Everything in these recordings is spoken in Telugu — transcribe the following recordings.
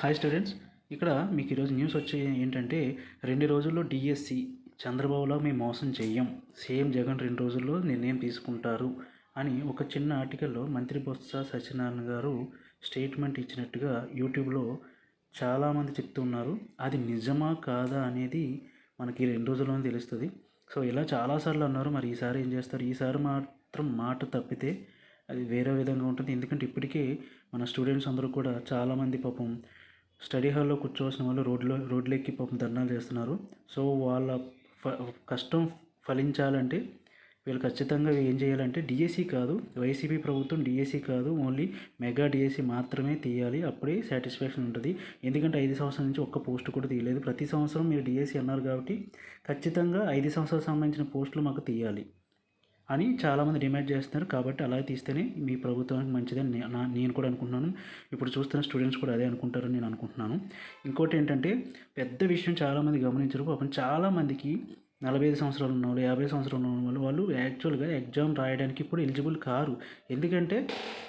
హాయ్ స్టూడెంట్స్ ఇక్కడ మీకు ఈరోజు న్యూస్ వచ్చే ఏంటంటే రెండు రోజుల్లో డిఎస్సి చంద్రబాబులో మేము మోసం చెయ్యం. సేమ్ జగన్ రెండు రోజుల్లో నిర్ణయం తీసుకుంటారు అని ఒక చిన్న ఆర్టికల్లో మంత్రి బొత్స సత్యనారాయణ గారు స్టేట్మెంట్ ఇచ్చినట్టుగా యూట్యూబ్లో చాలామంది చెప్తున్నారు అది నిజమా కాదా అనేది మనకి రెండు రోజుల్లోనే తెలుస్తుంది. సో ఇలా చాలాసార్లు అన్నారు మరి ఈసారి ఏం చేస్తారు? ఈసారి మాత్రం మాట తప్పితే అది వేరే విధంగా ఉంటుంది. ఎందుకంటే ఇప్పటికే మన స్టూడెంట్స్ అందరూ కూడా చాలామంది పాపం స్టడీ హాల్లో కూర్చోవలసిన వాళ్ళు రోడ్లో రోడ్లెక్కి పాపం ధర్నాలు చేస్తున్నారు. సో వాళ్ళ ఫ కష్టం ఫలించాలంటే వీళ్ళు ఖచ్చితంగా ఏం చేయాలంటే డిఎస్సి కాదు వైసీపీ ప్రభుత్వం డిఎస్సి కాదు ఓన్లీ మెగా డిఎస్సి మాత్రమే తీయాలి. అప్పుడే సాటిస్ఫాక్షన్ ఉంటుంది. ఎందుకంటే ఐదు సంవత్సరాల నుంచి ఒక్క పోస్ట్ కూడా తీయలేదు. ప్రతి సంవత్సరం మీరు డిఎస్సి అన్నారు కాబట్టి ఖచ్చితంగా ఐదు సంవత్సరాలకు సంబంధించిన పోస్టులు మాకు తీయాలి. అని చాలామంది డిమాండ్ చేస్తున్నారు. కాబట్టి అలా తీస్తేనే మీ ప్రభుత్వానికి మంచిదని నా- నేను కూడా అనుకుంటున్నాను. ఇప్పుడు చూస్తున్న స్టూడెంట్స్ కూడా అదే అనుకుంటారని నేను అనుకుంటున్నాను. ఇంకోటి ఏంటంటే పెద్ద విషయం చాలామంది గమనించరు. పాపం చాలామందికి నలభై ఐదు సంవత్సరాలు ఉన్న వాళ్ళు యాభై సంవత్సరాలు ఉన్న వాళ్ళు వాళ్ళు యాక్చువల్గా ఎగ్జామ్ రాయడానికి ఇప్పుడు ఎలిజిబుల్ కారు. ఎందుకంటే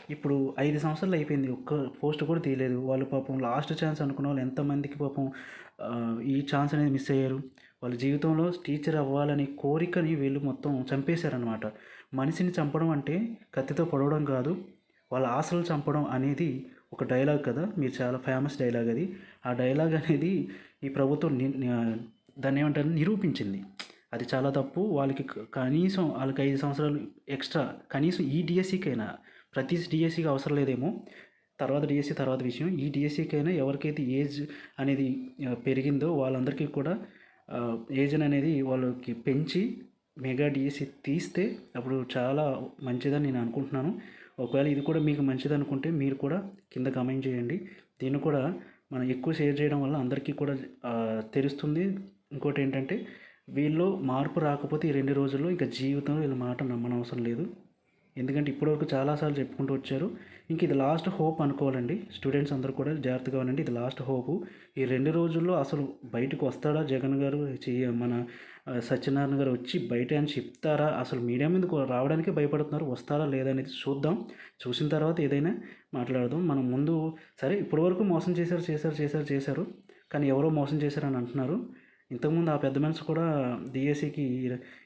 ఇప్పుడు ఐదు సంవత్సరాలు అయిపోయింది. ఒక్క పోస్ట్ కూడా తీయలేదు. వాళ్ళు పాపం లాస్ట్ ఛాన్స్ అనుకున్న వాళ్ళు ఎంతమందికి పాపం ఈ ఛాన్స్ అనేది మిస్ అయ్యారు? వాళ్ళ జీవితంలో టీచర్ అవ్వాలనే కోరికని వీళ్ళు మొత్తం చంపేశారనమాట మనిషిని చంపడం అంటే కత్తితో పొడవడం కాదు వాళ్ళ ఆశలు చంపడం అనేది ఒక డైలాగ్ కదా. మీరు చాలా ఫేమస్ డైలాగ్ అది. ఆ డైలాగ్ అనేది ఈ ప్రభుత్వం దాన్ని ఏమంటారు? నిరూపించింది. అది చాలా తప్పు. వాళ్ళకి కనీసం వాళ్ళకి ఐదు సంవత్సరాలు ఎక్స్ట్రా కనీసం ఈ డిఎస్సికైనా ప్రతి డిఎస్సికి అవసరం లేదేమో. తర్వాత డిఎస్సి తర్వాత విషయం. ఈ డిఎస్సికైనా ఎవరికైతే ఏజ్ అనేది పెరిగిందో వాళ్ళందరికీ కూడా ఏజ్ని ఏజ్ అనేది వాళ్ళకి పెంచి మెగా డిఎస్సి తీస్తే అప్పుడు చాలా మంచిదని నేను అనుకుంటున్నాను. ఒకవేళ ఇది కూడా మీకు మంచిది అనుకుంటే మీరు కూడా కింద కామెంట్ చేయండి. దీన్ని కూడా మనం ఎక్కువ షేర్ చేయడం వల్ల అందరికీ కూడా తెలుస్తుంది. ఇంకోటి ఏంటంటే వీళ్ళు మార్పు రాకపోతే ఈ రెండు రోజుల్లో ఇక జీవితంలో వీళ్ళ మాట నమ్మనవసరం లేదు. ఎందుకంటే ఇప్పటివరకు చాలాసార్లు చెప్పుకుంటూ వచ్చారు. ఇంక ఇది లాస్ట్ హోప్ అనుకోవాలండి. స్టూడెంట్స్ అందరూ కూడా జాగ్రత్తగా ఉండండి. ఇది లాస్ట్ హోపు ఈ రెండు రోజుల్లో అసలు బయటకు వస్తాడా జగన్ గారు? మన సత్యనారాయణ గారు వచ్చి బయట అని చెప్తారా? అసలు మీడియా మీదకు రావడానికే భయపడుతున్నారు? వస్తారా లేదా అనేది చూద్దాం. చూసిన తర్వాత ఏదైనా మాట్లాడదాం. మనం ముందు సరే ఇప్పటివరకు మోసం చేశారు చేశారు చేశారు చేశారు. కానీ ఎవరో మోసం చేశారని అంటున్నారు. ఇంతకుముందు ఆ పెద్ద మనిషి కూడా డిఎస్సికి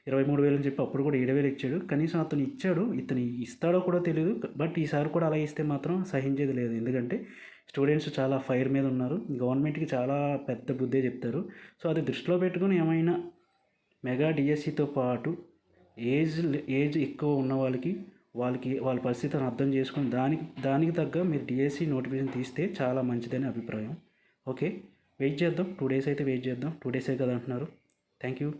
ఇరవై మూడు వేలు అని చెప్పి అప్పుడు కూడా ఏడు వేలు ఇచ్చాడు. కనీసం అతను ఇచ్చాడు ఇతను ఇస్తాడో కూడా తెలియదు బట్ ఈసారి కూడా అలా ఇస్తే మాత్రం సహించేది లేదు. ఎందుకంటే స్టూడెంట్స్ చాలా ఫైర్ మీద ఉన్నారు. గవర్నమెంట్కి చాలా పెద్ద బుద్ధే చెప్తారు. సో అది దృష్టిలో పెట్టుకుని ఏమైనా మెగా డిఎస్సితో పాటు ఏజ్ ఏజ్ ఎక్కువ ఉన్న వాళ్ళకి వాళ్ళకి వాళ్ళ పరిస్థితిని అర్థం చేసుకొని దానికి దానికి తగ్గ మీరు డిఎస్సి నోటిఫికేషన్ తీస్తే చాలా మంచిదని అభిప్రాయం. ఓకే? వెయిట్ చేద్దాం. టూ డేస్ అయితే వెయిట్ చేద్దాం. టూ డేసే కదా అంటున్నారు థ్యాంక్ యూ.